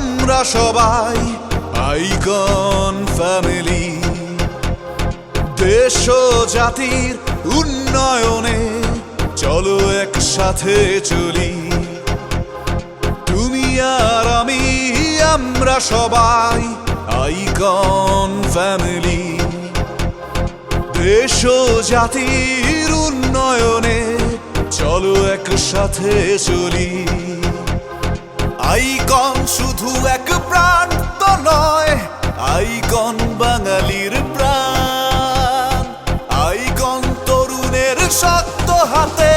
আমরা সবাই icon family. দেশ জাতির উন্নয়নে চলো একসাথে চলি। তুমি আর আমি, আমরা সবাই আইকন ফ্যামিলি। দেশ জাতির উন্নয়নে চলো একসাথে চলি। আইকন শুধু এক প্রাণ তো নয় আইকন বাঙালির প্রাণ। আইকন তরুণের শক্ত হাতে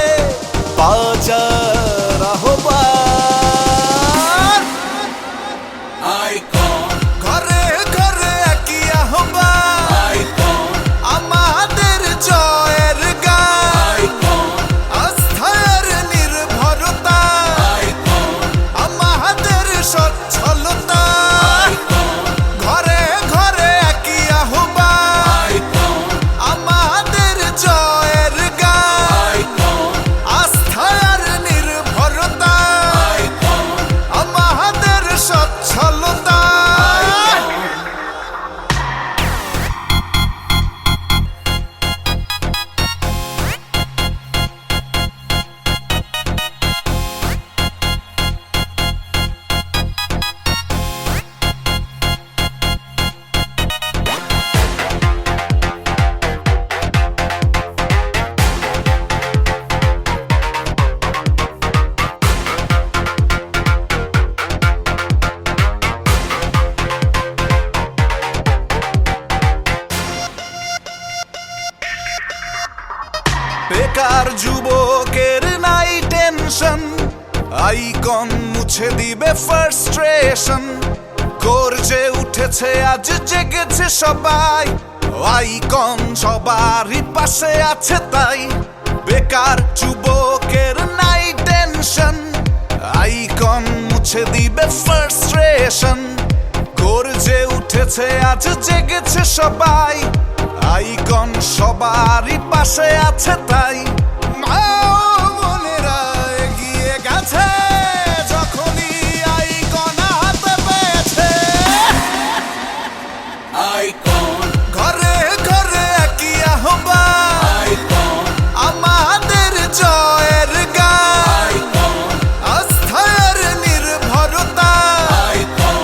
বেকার যুবকের নাই টেনশন। আইকন মুছে দিবে ফার্স্ট্রেশন গর্জে উঠেছে, আজ জেগেছে সবাই। আইকন সবারই পাশে আছে তাই। বেকার যুবকের নাই টেনশন। আইকন মুছে দিবে ফার্স্ট্রেশন গর্জে উঠেছে, আজ জেগেছে সবাই। আইকন সবারই পাশে আছে তাই মা বোনেরা এগিয়ে গেছে যখনই আইকন হাতে পেয়েছে। আইকন। ঘরে ঘরে একই আহ্বান। আইকন। আমাদের জয়ের গান। আইকন। আস্থার নির্ভরতা। আইকন।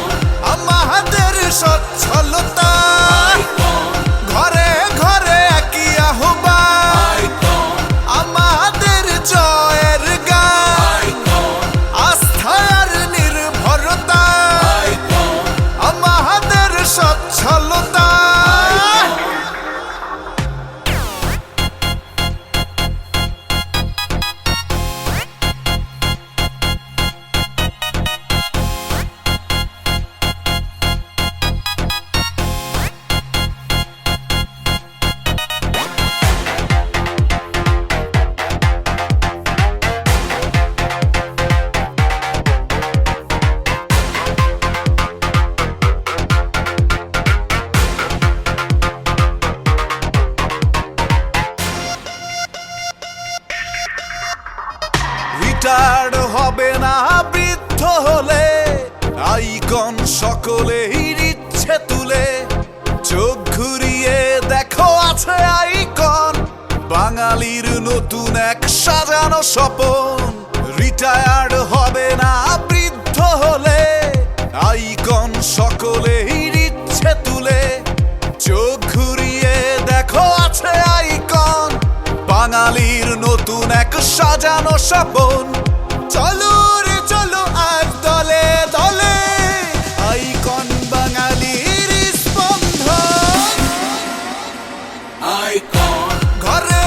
আমাদের সচ্ছলতা সকলেই ইচ্ছে তুলে, চোখ ঘুরিয়ে দেখো আছে আইকন। বাঙালির নতুন এক সাজানো স্বপন রিটায়ার্ড হবে না বৃদ্ধ হলে। আইকন সকলে ইচ্ছে তুলে, চোখ ঘুরিয়ে দেখো আছে আইকন। বাঙালির নতুন এক সাজানো স্বপন, চলো ঘরে